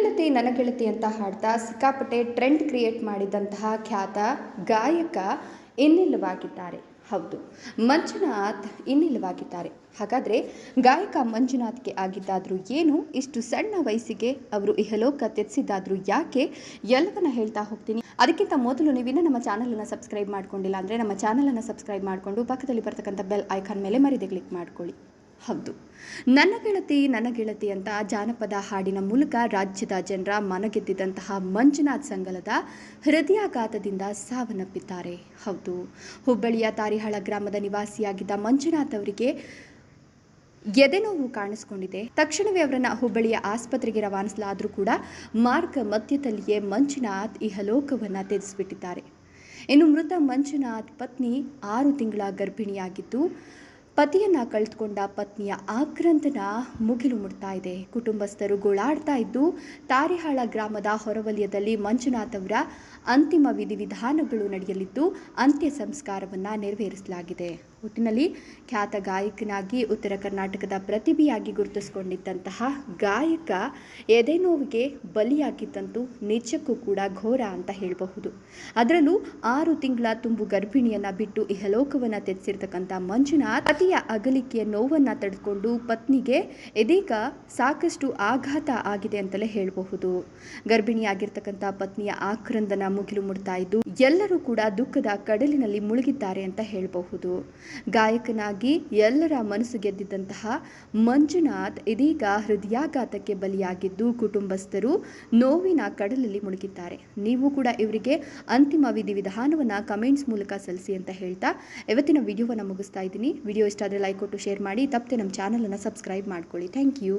ಗೆಳತಿ ನನ್ನ ಗೆಳತಿ ಅಂತ ಹಾಡ್ತಾ ಸಿಕ್ಕಾಪಟ್ಟೆ ಟ್ರೆಂಡ್ ಕ್ರಿಯೇಟ್ ಮಾಡಿದಂತಹ ಖ್ಯಾತ ಗಾಯಕ ಇನ್ನಿಲ್ಲವಾಗಿದ್ದಾರೆ ಹೌದು, ಮಂಜುನಾಥ್ ಇನ್ನಿಲ್ಲವಾಗಿದ್ದಾರೆ ಹಾಗಾದರೆ ಗಾಯಕ ಮಂಜುನಾಥ್ಗೆ ಆಗಿದ್ದಾದರೂ ಏನು? ಇಷ್ಟು ಸಣ್ಣ ವಯಸ್ಸಿಗೆ ಅವರು ಇಹಲೋಕ ತೆತ್ತಿಸಿದ್ದಾದರೂ ಯಾಕೆ? ಎಲ್ಲವನ್ನ ಹೇಳ್ತಾ ಹೋಗ್ತೀನಿ. ಅದಕ್ಕಿಂತ ಮೊದಲು ನೀವಿನ್ನೂ ನಮ್ಮ ಚಾನಲನ್ನು ಸಬ್ಸ್ಕ್ರೈಬ್ ಮಾಡ್ಕೊಂಡಿಲ್ಲ ಅಂದರೆ ನಮ್ಮ ಚಾನಲನ್ನು ಸಬ್ಸ್ಕ್ರೈಬ್ ಮಾಡಿಕೊಂಡು ಪಕ್ಕದಲ್ಲಿ ಬರ್ತಕ್ಕಂಥ ಬೆಲ್ ಐಕಾನ್ ಮೇಲೆ ಮರಿದೆ ಕ್ಲಿಕ್ ಮಾಡ್ಕೊಳ್ಳಿ. ಹೌದು ನನ್ನ ಗೆಳತಿ ನನ್ನ ಗೆಳತಿ ಅಂತ ಜಾನಪದ ಹಾಡಿನ ಮೂಲಕ ರಾಜ್ಯದ ಜನರ ಮನಗೆದ್ದಿದ್ದಂತಹ ಮಂಜುನಾಥ್ ಸಂಗಲದ ಹೃದಯಾಘಾತದಿಂದ ಸಾವನ್ನಪ್ಪಿದ್ದಾರೆ. ಹೌದು, ಹುಬ್ಬಳ್ಳಿಯ ತಾರಿಹಾಳ ಗ್ರಾಮದ ನಿವಾಸಿಯಾಗಿದ್ದ ಮಂಜುನಾಥ್ ಅವರಿಗೆ ಎದೆನೋವು ಕಾಣಿಸ್ಕೊಂಡಿದೆ. ತಕ್ಷಣವೇ ಅವರನ್ನ ಹುಬ್ಬಳ್ಳಿಯ ಆಸ್ಪತ್ರೆಗೆ ರವಾನಿಸಲಾದರೂ ಕೂಡ ಮಾರ್ಗ ಮಧ್ಯದಲ್ಲಿಯೇ ಮಂಜುನಾಥ್ ಇಹಲೋಕವನ್ನು ತ್ಯಜಿಸಿಬಿಟ್ಟಿದ್ದಾರೆ ಇನ್ನು ಮೃತ ಮಂಜುನಾಥ್ ಪತ್ನಿ ಆರು ತಿಂಗಳ ಗರ್ಭಿಣಿಯಾಗಿದ್ದು ಪತಿಯನ್ನ ಕಳೆದುಕೊಂಡ ಪತ್ನಿಯ ಆಕ್ರಂದನ ಮುಗಿಲು ಮುಡ್ತಾ ಇದೆ. ಕುಟುಂಬಸ್ಥರು ಗೋಳಾಡ್ತಾ ಇದ್ದು, ತಾರಿಹಾಳ ಗ್ರಾಮದ ಹೊರವಲಯದಲ್ಲಿ ಮಂಜುನಾಥ್ ಅವರ ಅಂತಿಮ ವಿಧಿವಿಧಾನಗಳು ನಡೆಯಲಿದ್ದು, ಅಂತ್ಯ ಸಂಸ್ಕಾರವನ್ನು ನೆರವೇರಿಸಲಾಗಿದೆ. ಒಟ್ಟಿನಲ್ಲಿ ಖ್ಯಾತ ಗಾಯಕನಾಗಿ ಉತ್ತರ ಕರ್ನಾಟಕದ ಪ್ರತಿಭೆಯಾಗಿ ಗುರುತಿಸಿಕೊಂಡಿದ್ದಂತಹ ಗಾಯಕ ಎದೆನೋವಿಗೆ ಬಲಿಯಾಗಿದ್ದಂತೂ ನಿಜಕ್ಕೂ ಕೂಡ ಘೋರ ಅಂತ ಹೇಳಬಹುದು. ಅದರಲ್ಲೂ ಆರು ತಿಂಗಳ ತುಂಬು ಗರ್ಭಿಣಿಯನ್ನ ಬಿಟ್ಟು ಇಹಲೋಕವನ್ನು ತೆತ್ತಿರ್ತಕ್ಕಂಥ ಮಂಜುನಾಥ್ ಪತಿಯ ಅಗಲಿಕೆಯ ನೋವನ್ನು ತಡೆದುಕೊಂಡು ಪತ್ನಿಗೆ, ಇದೀಗ ಸಾಕಷ್ಟು ಆಘಾತ ಆಗಿದೆ ಅಂತಲೇ ಹೇಳಬಹುದು. ಗರ್ಭಿಣಿಯಾಗಿರ್ತಕ್ಕಂಥ ಪತ್ನಿಯ ಆಕ್ರಂದನ ಮುಗಿಲು ಮುಡ್ತಾ ಇದ್ದು, ಎಲ್ಲರೂ ಕೂಡ ದುಃಖದ ಕಡಲಿನಲ್ಲಿ ಮುಳುಗಿದ್ದಾರೆ ಅಂತ ಹೇಳಬಹುದು. ಗಾಯಕನಾಗಿ ಎಲ್ಲರ ಮನಸ್ಸು ಗೆದ್ದಿದ್ದಂತಹ ಮಂಜುನಾಥ್ ಇದೀಗ ಹೃದಯಾಘಾತಕ್ಕೆ ಬಲಿಯಾಗಿದ್ದು, ಕುಟುಂಬಸ್ಥರು ನೋವಿನ ಕಡಲಲ್ಲಿ ಮುಳುಗಿದ್ದಾರೆ. ನೀವು ಕೂಡ ಇವರಿಗೆ ಅಂತಿಮ ವಿಧಿವಿಧಾನವನ್ನು ಕಮೆಂಟ್ಸ್ ಮೂಲಕ ಸಲ್ಲಿಸಿ ಅಂತ ಹೇಳ್ತಾ, ಇವತ್ತಿನ ವಿಡಿಯೋವನ್ನು ಮುಗಿಸ್ತಾ ಇದ್ದೀನಿ. ವಿಡಿಯೋ ಇಷ್ಟ ಆದರೆ ಲೈಕ್ ಕೊಟ್ಟು ಶೇರ್ ಮಾಡಿ. ತಪ್ಪದೆ ನಮ್ಮ ಚಾನಲನ್ನು ಸಬ್ಸ್ಕ್ರೈಬ್ ಮಾಡ್ಕೊಳ್ಳಿ. Thank you